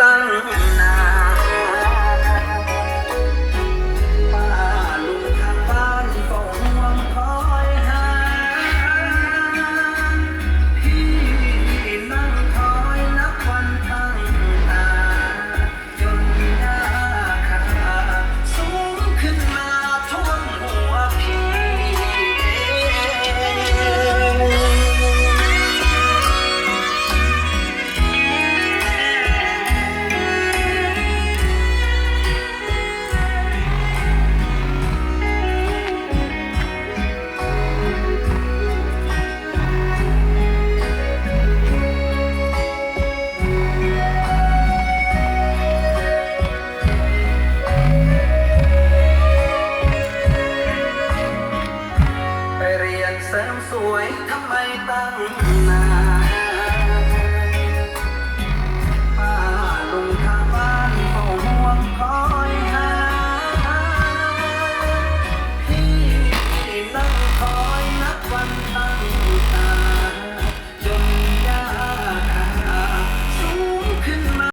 ตั้ง เสริมสวยทำไมตั้งนาน